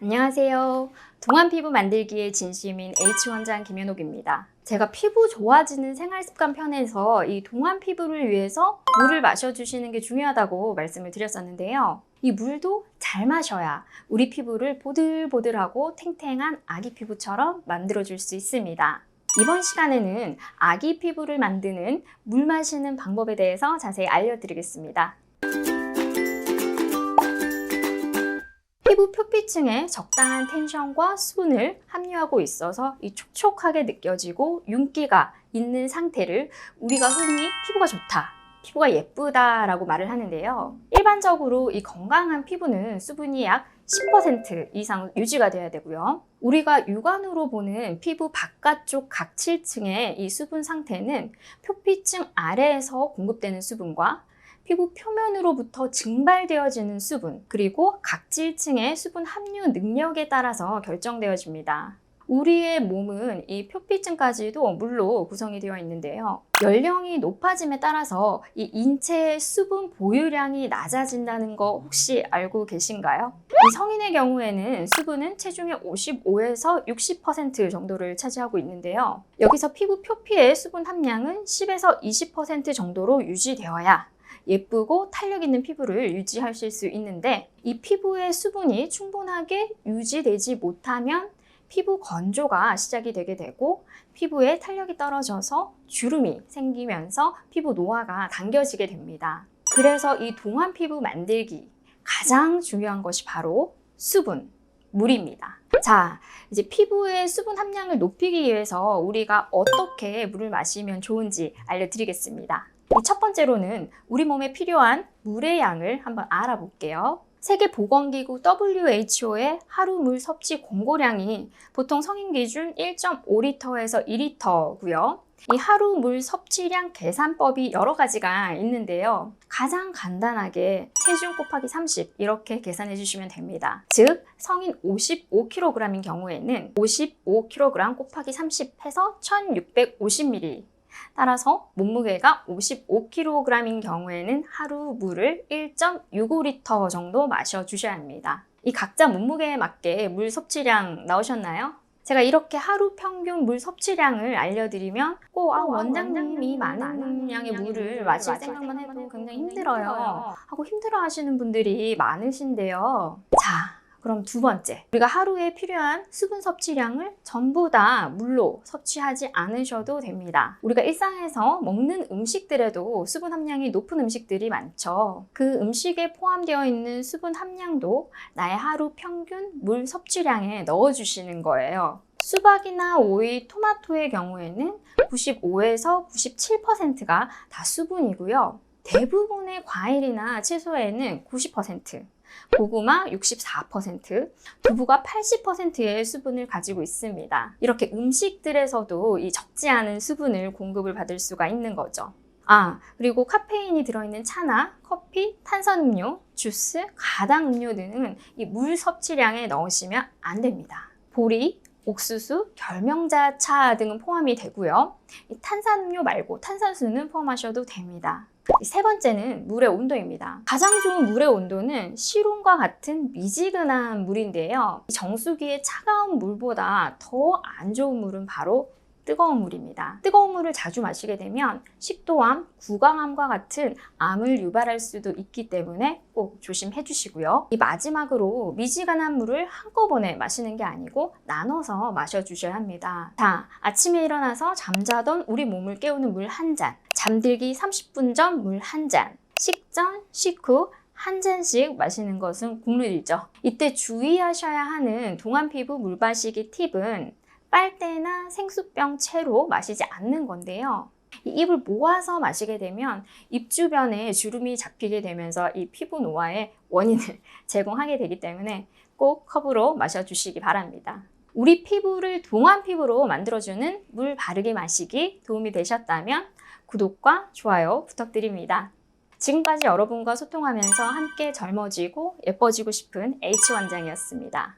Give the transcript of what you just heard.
안녕하세요. 동안 피부 만들기의 진심인 H원장 김현옥입니다. 제가 피부 좋아지는 생활 습관 편에서 이 동안 피부를 위해서 물을 마셔주시는 게 중요하다고 말씀을 드렸었는데요. 이 물도 잘 마셔야 우리 피부를 보들보들하고 탱탱한 아기 피부처럼 만들어줄 수 있습니다. 이번 시간에는 아기 피부를 만드는 물 마시는 방법에 대해서 자세히 알려드리겠습니다. 피부 표피층에 적당한 텐션과 수분을 함유하고 있어서 이 촉촉하게 느껴지고 윤기가 있는 상태를 우리가 흔히 피부가 좋다, 피부가 예쁘다라고 말을 하는데요. 일반적으로 이 건강한 피부는 수분이 약 10% 이상 유지가 돼야 되고요. 우리가 육안으로 보는 피부 바깥쪽 각칠층의 이 수분 상태는 표피층 아래에서 공급되는 수분과 피부 표면으로부터 증발되어지는 수분, 그리고 각질층의 수분 함유 능력에 따라서 결정되어집니다. 우리의 몸은 이 표피층까지도 물로 구성이 되어 있는데요. 연령이 높아짐에 따라서 이 인체의 수분 보유량이 낮아진다는 거 혹시 알고 계신가요? 이 성인의 경우에는 수분은 체중의 55에서 60% 정도를 차지하고 있는데요. 여기서 피부 표피의 수분 함량은 10에서 20% 정도로 유지되어야 예쁘고 탄력 있는 피부를 유지하실 수 있는데 이 피부의 수분이 충분하게 유지되지 못하면 피부 건조가 시작이 되게 되고 피부에 탄력이 떨어져서 주름이 생기면서 피부 노화가 당겨지게 됩니다. 그래서 이 동안 피부 만들기 가장 중요한 것이 바로 수분, 물입니다. 자, 이제 피부의 수분 함량을 높이기 위해서 우리가 어떻게 물을 마시면 좋은지 알려드리겠습니다. 이첫 번째로는 우리 몸에 필요한 물의 양을 한번 알아볼게요. 세계보건기구 WHO의 하루 물 섭취 공고량이 보통 성인 기준 1.5리터에서 2리터고요. 이 하루 물 섭취량 계산법이 여러 가지가 있는데요. 가장 간단하게 체중 곱하기 30 이렇게 계산해 주시면 됩니다. 즉 성인 55kg인 경우에는 55kg 곱하기 30 해서 1650ml 따라서 몸무게가 55kg인 경우에는 하루 물을 1.65리터 정도 마셔주셔야 합니다. 이 각자 몸무게에 맞게 물 섭취량 나오셨나요? 제가 이렇게 하루 평균 물 섭취량을 알려드리면 꼭 아, 원장님이 많은 양의 물을 마실 생각만 해도 굉장히 힘들어요 하고 힘들어 하시는 분들이 많으신데요. 자, 그럼 두 번째, 우리가 하루에 필요한 수분 섭취량을 전부 다 물로 섭취하지 않으셔도 됩니다. 우리가 일상에서 먹는 음식들에도 수분 함량이 높은 음식들이 많죠. 그 음식에 포함되어 있는 수분 함량도 나의 하루 평균 물 섭취량에 넣어주시는 거예요. 수박이나 오이, 토마토의 경우에는 95에서 97%가 다 수분이고요. 대부분의 과일이나 채소에는 90%, 고구마 64%, 두부가 80%의 수분을 가지고 있습니다. 이렇게 음식들에서도 이 적지 않은 수분을 공급을 받을 수가 있는 거죠. 아, 그리고 카페인이 들어있는 차나 커피, 탄산음료, 주스, 가당 음료 등은 이 물 섭취량에 넣으시면 안 됩니다. 보리, 옥수수, 결명자 차 등은 포함이 되고요. 이 탄산음료 말고 탄산수는 포함하셔도 됩니다. 세 번째는 물의 온도입니다. 가장 좋은 물의 온도는 실온과 같은 미지근한 물인데요. 정수기의 차가운 물보다 더 안 좋은 물은 바로 뜨거운 물입니다. 뜨거운 물을 자주 마시게 되면 식도암, 구강암과 같은 암을 유발할 수도 있기 때문에 꼭 조심해 주시고요. 이 마지막으로 미지근한 물을 한꺼번에 마시는 게 아니고 나눠서 마셔 주셔야 합니다. 자, 아침에 일어나서 잠자던 우리 몸을 깨우는 물 한 잔, 잠들기 30분 전 물 한 잔, 식전, 식후 한 잔씩 마시는 것은 국룰이죠. 이때 주의하셔야 하는 동안 피부 물 마시기 팁은 빨대나 생수병 채로 마시지 않는 건데요. 이 입을 모아서 마시게 되면 입 주변에 주름이 잡히게 되면서 이 피부 노화의 원인을 제공하게 되기 때문에 꼭 컵으로 마셔주시기 바랍니다. 우리 피부를 동안 피부로 만들어주는 물 바르게 마시기 도움이 되셨다면 구독과 좋아요 부탁드립니다. 지금까지 여러분과 소통하면서 함께 젊어지고 예뻐지고 싶은 H원장이었습니다.